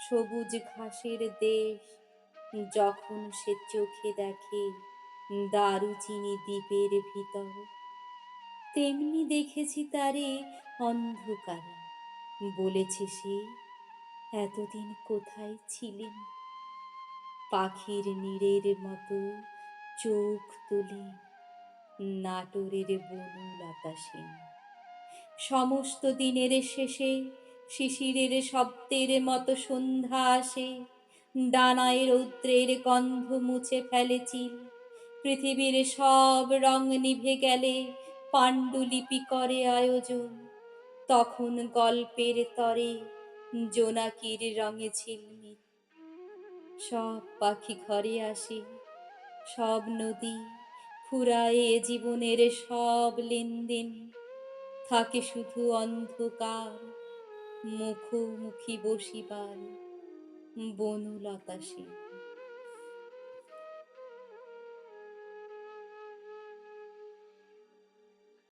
সবুজ ঘাসের দেশ, যখন সে চোখে দেখে দারুচিনি দ্বীপের ভিতর, তেমনি দেখেছি তারে অন্ধকারে। বলেছে সে, এতদিন কোথায় ছিলেন? পাখির নীড়ের মতো চোখ তুলে নাটোরের বনলতা সেন। সমস্ত দিনের শেষে শিশিরের শব্দের মতো সন্ধ্যা আসে। ডানায় রৌদ্রের গন্ধ মুছে ফেলেছি পৃথিবীর সব রং নিভে গেলে পাণ্ডুলিপি করে আয়োজন। তখন গল্পের তরে জোনাকির রঙে ঝিলমিল। সব পাখি ঘরে আসে। সব নদী ফুরায় জীবনের সব লেনদেন। থাকে শুধু অন্ধকার। মুখোমুখি বসিবার বনলতা সেন